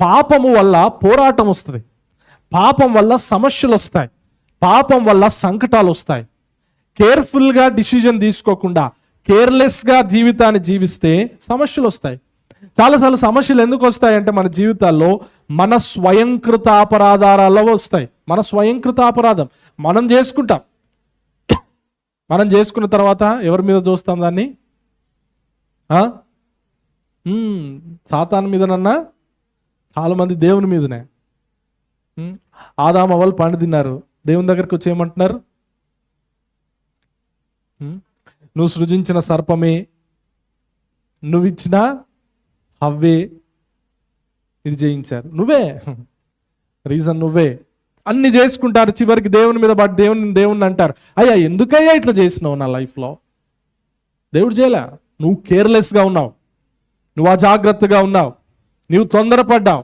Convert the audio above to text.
పాపము వల్ల పోరాటం వస్తుంది. పాపం వల్ల సమస్యలు వస్తాయి. పాపం వల్ల సంకటాలు వస్తాయి. కేర్ఫుల్గా డిసిజన్ తీసుకోకుండా కేర్లెస్గా జీవితాన్ని జీవిస్తే సమస్యలు వస్తాయి. చాలాసార్లు సమస్యలు ఎందుకు వస్తాయంటే మన జీవితాల్లో మన స్వయంకృత అపరాధాలలో వస్తాయి. మన స్వయంకృత అపరాధం. మనం చేసుకుంటాం. మనం చేసుకున్న తర్వాత ఎవరి మీద చూస్తాం దాన్ని? సాతాన్ మీద నన్నా మీదనన్నా? చాలా మంది దేవుని మీదనే. ఆదాము అవ్వలు పండు తిన్నారు. దేవుని దగ్గరికి వచ్చి ఏమంటున్నారు. నువ్వు సృజించిన సర్పమే నువ్వు ఇచ్చిన హవ్వే ఇది చేయించారు నువ్వే. రీజన్ నువ్వే. అన్ని చేసుకుంటారు. చివరికి దేవుని మీద పడి దేవుని దేవుని అంటారు. అయ్యా ఎందుకయ్యా ఇట్లా చేసినావు నా లైఫ్లో? దేవుడు చేయలే. నువ్వు కేర్లెస్గా ఉన్నావు. నువ్వు అజాగ్రత్తగా ఉన్నావు. నువ్వు తొందరపడ్డావు.